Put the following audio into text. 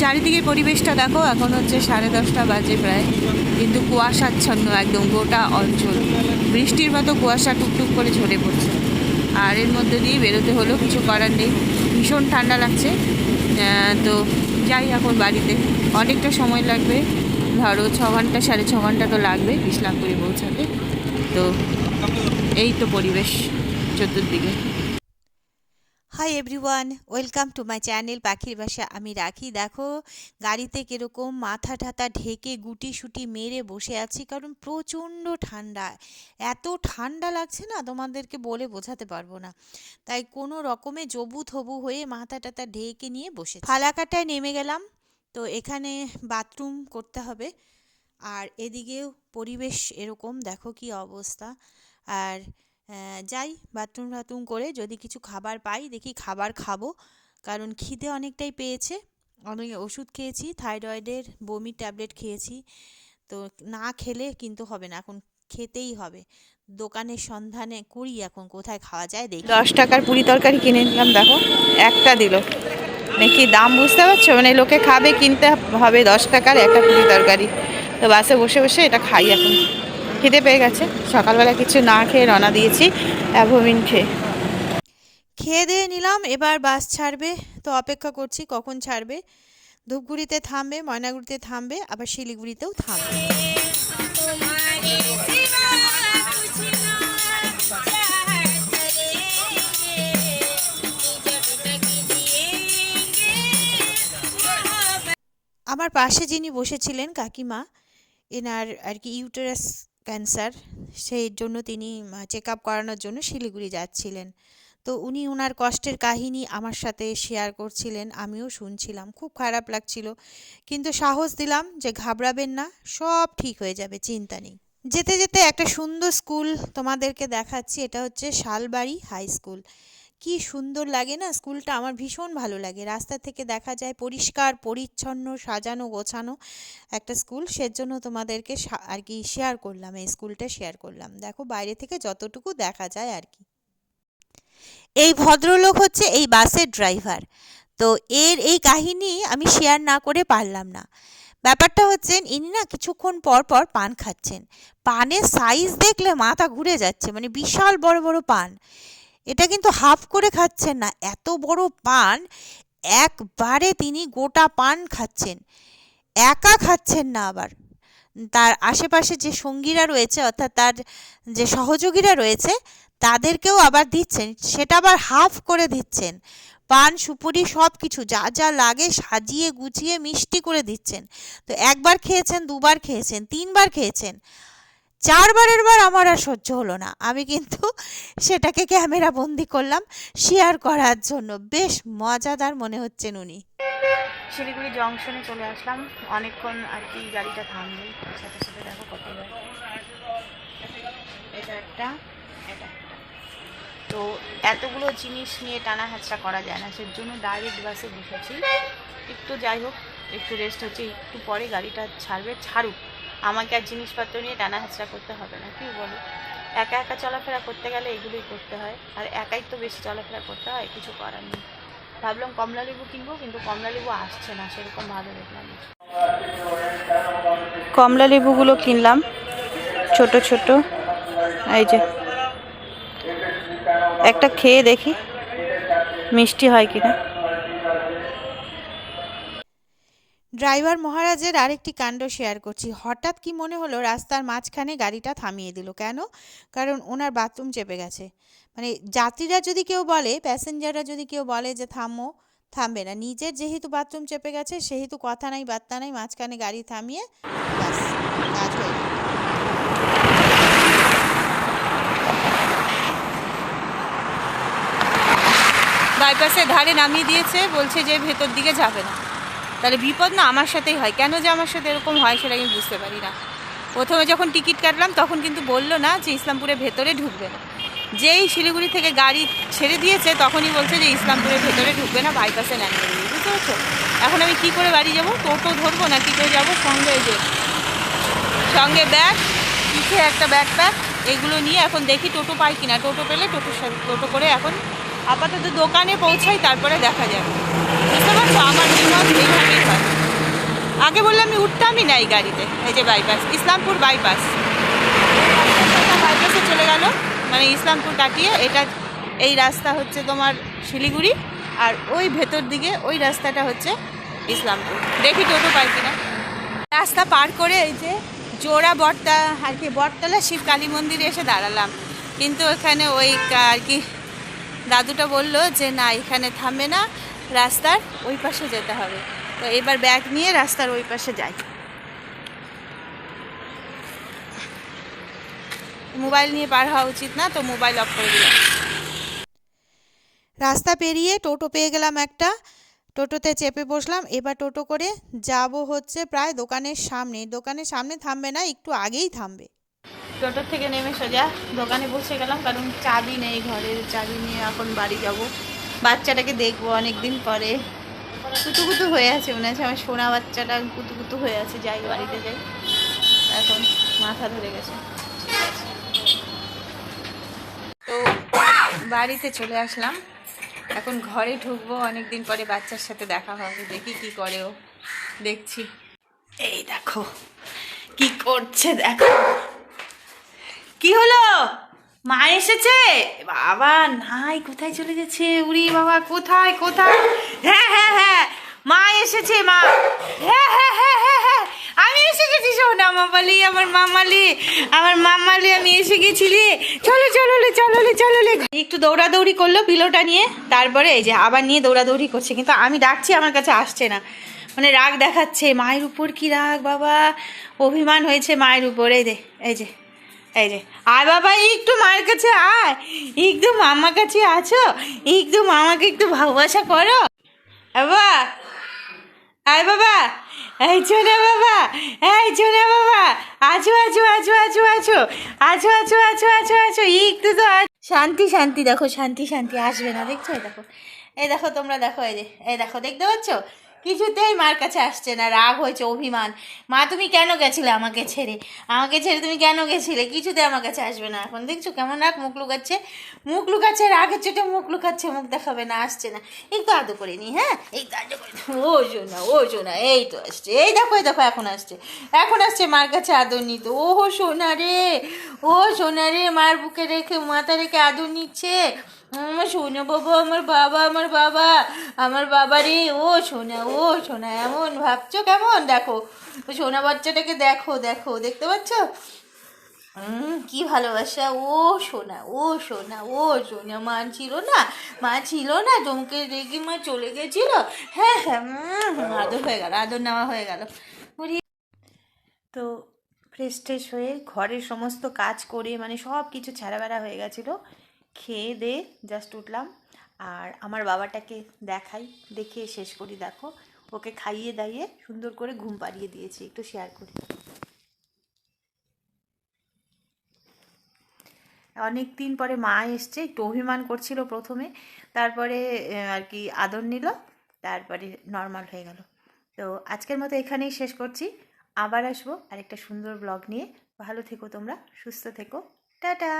চারিদিকের পরিবেশটা দেখো, এখন হচ্ছে সাড়ে দশটা বাজে প্রায়। কিন্তু কুয়াশাচ্ছন্ন একদম, গোটা অঞ্চল। বৃষ্টির মতো কুয়াশা টুকটুক করে ঝরে পড়ছে। আর এর মধ্যে দিয়ে বেরোতে হলো কিছু করার নেই। ভীষণ ঠান্ডা লাগছে। তো যাই এখন বাড়িতে। অনেকটা সময় লাগবে। ধরো ছ ঘণ্টা, সাড়ে ছ ঘণ্টা তো লাগবে ইসলামপুরে পৌঁছাতে। তো এই তো পরিবেশ চতুর্দিকে। Hi everyone welcome to my channel পাখির বাসা আমি রাখি। দেখো, গাড়িতে কীরকম মাথা ঠাতা ঢেকে গুটি সুটি মেরে বসে আছি, কারণ প্রচণ্ড ঠান্ডা। এত ঠান্ডা লাগছে না, তোমাদেরকে বলে বোঝাতে পারব না। তাই কোনো রকমে জবু থবু হয়ে মাথা টাথা ঢেকে নিয়ে বসে ফালাকাটায় নেমে গেলাম। তো এখানে বাথরুম করতে হবে। আর এদিকেও পরিবেশ এরকম, দেখো কি অবস্থা। আর যাই বাথরুম টাথরুম করে যদি কিছু খাবার পাই, দেখি খাবার খাব। কারণ খিদে অনেকটাই পেয়েছে। অনেক ওষুধ খেয়েছি, থাইরয়েডের বমির ট্যাবলেট খেয়েছি। তো না খেলে কিন্তু হবে না, এখন খেতেই হবে। দোকানের সন্ধানে করি এখন কোথায় খাওয়া যায় দেখি। দশ টাকার পুরি তরকারি কিনে নিলাম, দেখো, একটা দিল। মানে কি দাম বুঝতে পারছ? মানে লোকে খাবে, কিনতে হবে দশ টাকার একটা পুরি তরকারি। তো বাসে বসে বসে এটা খাই এখন। খিদে পেয়ে গেছে। সকালবেলা কিছু না খেয়ে রওনা দিয়েছি, অ্যাভোমিন খেয়ে। খেয়ে দিয়ে নিলাম, এবার বাস ছাড়বে। তো অপেক্ষা করছি কখন ছাড়বে। ধূপগুড়িতে থামবে, ময়নাগুড়িতে থামবে, আবার শিলিগুড়িতেও থামবে। আমার পাশে যিনি বসেছিলেন কাকিমা, এনার আর কি ইউটেরাস ক্যান্সার সেই জন্য তিনি চেক আপ করানোর জন্য শিলিগুড়ি যাচ্ছিলেন। তো উনি ওনার কষ্টের কাহিনী আমার সাথে শেয়ার করছিলেন, আমিও শুনছিলাম, খুব খারাপ লাগছিল। কিন্তু সাহস দিলাম যে ঘাবড়াবেন না, সব ঠিক হয়ে যাবে, চিন্তা নেই। যেতে যেতে একটা সুন্দর স্কুল তোমাদেরকে দেখাচ্ছি, এটা হচ্ছে শালবাড়ি হাই স্কুল কি সুন্দর লাগে না? স্কুলটা আমার ভীষণ ভালো লাগে। রাস্তা থেকে দেখা যায় পরিষ্কার, পরিচ্ছন্ন, সাজানো, গোছানো একটা স্কুল। সেজন্য তোমাদেরকে আর কি শেয়ার করলাম, এই স্কুলটা শেয়ার করলাম। দেখো, বাইরে থেকে যতটুকু দেখা যায় আর কি। এই ভদ্রলোক হচ্ছে এই বাসের ড্রাইভার তো এর এই কাহিনী আমি শেয়ার না করে পারলাম না। ব্যাপারটা হচ্ছে, ইনি না কিছুক্ষণ পর পর পান খাচ্ছেন। পানের সাইজ দেখলে মাথা ঘুরে যাচ্ছে মানে বিশাল বড় বড় পান। এটা কিন্তু হাফ করে খাচ্ছেন না, এত বড় পান, একবারে তিনি গোটা পান খাচ্ছেন, একা খাচ্ছেন না আবার। তার আশেপাশে যে সঙ্গীরা রয়েছে, অর্থাৎ তার যে সহযোগীরা রয়েছে, তাদেরকেও আবার দিচ্ছেন, সেটা আবার হাফ করে দিচ্ছেন। পান, সুপুরি সব কিছু যা যা লাগে সাজিয়ে গুছিয়ে মিষ্টি করে দিচ্ছেন। তো একবার খেয়েছেন, দুবার খেয়েছেন, তিনবার খেয়েছেন। চারবারের বার আমার আর সহ্য হলো না। আমি কিন্তু সেটাকে ক্যামেরা বন্দি করলাম শেয়ার করার জন্য। বেশ মজাদার মনে হচ্ছেন উনি। শিলিগুড়ি জংশনে চলে আসলাম। অনেকক্ষণ আর কি গাড়িটা থামবে। সাথে সাথে দেখো কত এটা একটা, এটা তো এতগুলো জিনিস নিয়ে টানা হাঁচড়া করা যায় না। সেজন্য ডাইরেক্ট বাসে বসেছি। একটু যাই হোক, একটু রেস্ট হচ্ছে, একটু পরে গাড়িটা ছাড়বে, ছাড়ুক। আমাকে আর জিনিসপত্র নিয়ে টানা হাঁচড়া করতে হবে না, কি বলো? একা একা চলাফেরা করতে গেলে এগুলোই করতে হয়, আর একাই তো বেশি চলাফেরা করতে হয়, কিছু করার নেই। ভাবলাম কমলা লেবু কিনবো, কিন্তু কমলা লেবু আসছে না, সেরকম ভালো দেখলাম। কমলা লেবুগুলো কিনলাম, ছোট ছোট, এই যে। একটা খেয়ে দেখি, মিষ্টি হয় কিনা। ড্রাইভার মহারাজের আরেকটি কাণ্ড শেয়ার করছি। হঠাৎ কি মনে হলো রাস্তার মাঝখানে গাড়িটা থামিয়ে দিল? কেন? কারণ ওনার বাথরুম চেপে গেছে। মানে যাত্রীরা যদি কেউ বলে, প্যাসেঞ্জাররা যদি কেউ বলে যে থামো, থামবে না। নিজের যেহেতু বাথরুম চেপে গেছে, সেহেতু কথা নাই, বার্তা নাই, মাঝখানে গাড়ি থামিয়ে ব্যাস, কাজ হয়ে বাইপাসের ধারে নামিয়ে দিয়েছে, বলছে যে ভেতর দিকে যাবে না। তাহলে বিপদ না আমার সাথেই হয়। কেন যে আমার সাথে এরকম হয় সেটা আমি বুঝতে পারি না। প্রথমে যখন টিকিট কাটলাম, তখন কিন্তু বলল না যে ইসলামপুরের ভেতরে ঢুকবে না। যেই শিলিগুড়ি থেকে গাড়ি ছেড়ে দিয়েছে, তখনই বলছে যে ইসলামপুরের ভেতরে ঢুকবে না বাইপাসে নামিয়ে বুঝতে পারছ? এখন আমি কি করে বাড়ি যাব? টোটো ধরবো না কী করে যাব? সঙ্গে যে, সঙ্গে ব্যাগ, পিঠে একটা ব্যাকপ্যাক এগুলো নিয়ে এখন দেখি টোটো পাই কিনা। টোটো পেলে টোটোর সাথে টোটো করে এখন আপাতত দোকানে পৌঁছাই, তারপরে দেখা যাবে। বুঝতে পারছ? আমার জীবন এইভাবেই হয়। আগে বললে আমি উঠতামই না এই গাড়িতে, এই যে বাইপাস ইসলামপুর বাইপাস বাইপাসে চলে গেল মানে ইসলামপুর কাটিয়ে এটা এই রাস্তা হচ্ছে তোমার শিলিগুড়ি, আর ওই ভেতর দিকে ওই রাস্তাটা হচ্ছে ইসলামপুর। দেখি টোটো পাই কিনা। রাস্তা পার করে এই যে জোড়া বটতা আর কি বটতলা শিব কালী মন্দিরে এসে দাঁড়ালাম। কিন্তু ওখানে ওই আর কি দাদুটা বলল যে, না, এখানে থামবে না, রাস্তার ওই পাশে যেতে হবে। তো এবার ব্যাগ নিয়ে রাস্তার ওই পাশে যাই। মোবাইল নিয়ে পার হওয়া উচিত না, তো মোবাইল অফ করে দিলাম। রাস্তা পেরিয়ে টোটো পেয়ে গেলাম একটা। টোটোতে চেপে বসলাম। এবার টোটো করে যাব হচ্ছে প্রায় দোকানের সামনে। দোকানের সামনে থামবে না, একটু আগেই থামবে। টোটোর থেকে নেমে সোজা দোকানে বসে গেলাম, কারণ চাবি নেই ঘরের চাবি নিয়ে এখন বাড়ি যাব। বাচ্চাটাকে দেখব অনেক দিন পরে। কুতু কুতু হয়ে আছে, মনে আছে আমার সোনা বাচ্চাটা কুতু কুতু হয়ে আছে, যাই বাড়িতে যাই। এখন মাথা ধরে গেছে। তো বাড়িতে চলে আসলাম। এখন ঘরে ঢুকবো অনেক দিন পরে বাচ্চার সাথে দেখা হবে, দেখি কি করে ও। দেখছি। এই দেখো, কি করছে দেখো। কি হলো? মা এসেছে? বাবা, নাই, কোথায় চলে গেছে? উড়ি বাবা, কোথায় কোথায়? হ্যাঁ হ্যাঁ হ্যাঁ মা এসেছে, মা। হ্যাঁ হ্যাঁ হ্যাঁ হ্যাঁ হ্যাঁ আমি এসে গেছি, সোনা মামালি, আমার মামালি আমার মামালি, আমি এসে গেছি রে চলো চলো, লে চলো লে চলো, লে। একটু দৌড়াদৌড়ি করল পিলোটা নিয়ে, তারপরে এই যে আবার নিয়ে দৌড়াদৌড়ি করছে, কিন্তু আমি ডাকছি, আমার কাছে আসছে না। মানে রাগ দেখাচ্ছে, মায়ের উপর কি রাগ বাবা? অভিমান হয়েছে মায়ের উপর, এই এই যে। এই যে, আয় বাবা, একটু মায়ের কাছে আয়। একটু মামার কাছে আছো? একটু মামাকে একটু ভালোবাসা করো। বাবা, আয় বাবা। এই চলে বাবা, এই চলে বাবা। আছো আছো আছো আছো আছো। আছো আছো আছো আছো আছো। একটু তো শান্তি শান্তি, দেখো, শান্তি শান্তি। আসবে না, দেখছ? দেখো। এই দেখো, তোমরা দেখো, এই যে, এই দেখো, দেখতে পাচ্ছ? কিছুতেই মার কাছে আসছে না, রাগ হয়েছে, অভিমান। মা, তুমি কেন গেছিলে আমাকে ছেড়ে? আমাকে ছেড়ে তুমি কেন গেছিলে? কিছুতে আমার কাছে আসবে না এখন। দেখছ কেমন রাগ মুখ লুকাচ্ছে? মুখ লুকাচ্ছে, রাগের চোটে মুখ লুকাচ্ছে, মুখ দেখাবে না, আসছে না। একটু আদর করে নি হ্যাঁ? একটু আদর করে ও শোনা ও শোনা এই তো আসছে। এই দেখো এই দেখো, এখন আসছে। এখন আসছে মার কাছে আদর নিতে। ও সোনা রে ও সোনা রে, মার বুকে রেখে, মাথা রেখে আদর নিচ্ছে। আমার সোনা বাবা, আমার বাবা আমার বাবা আমার বাবা রে ও সোনা ও সোনা, এমন ভাবছ কেমন? দেখো সোনা বাচ্চাটাকে দেখো দেখো, দেখতে পাচ্ছ? কি ভালোবাসা, ও সোনা ও সোনা ও সোনা, মা ছিল না, মা ছিল না চমকে রেগে মা চলে গেছিল। হ্যাঁ হ্যাঁ আদর হয়ে গেল, আদর নেওয়া হয়ে গেল। তো ফ্রেশ ট্রেশ হয়ে ঘরের সমস্ত কাজ করে মানে সব কিছু বেড়া হয়ে গেছিল। খেয়ে দে জাস্ট উঠলাম। আর আমার বাবাটাকে দেখাই দেখিয়ে শেষ করি, দেখো। ওকে খাইয়ে দাইয়ে সুন্দর করে ঘুম পাড়িয়ে দিয়েছি, একটু শেয়ার করি। অনেক দিন পরে মা এসছে, একটু অভিমান করছিল প্রথমে। তারপরে আর কি আদর নিল, তারপরে নর্মাল হয়ে গেল। তো আজকের মতো এখানেই শেষ করছি। আবার আসব আরেকটা সুন্দর ব্লগ নিয়ে। ভালো থেকো তোমরা, সুস্থ থেকো। টাটা!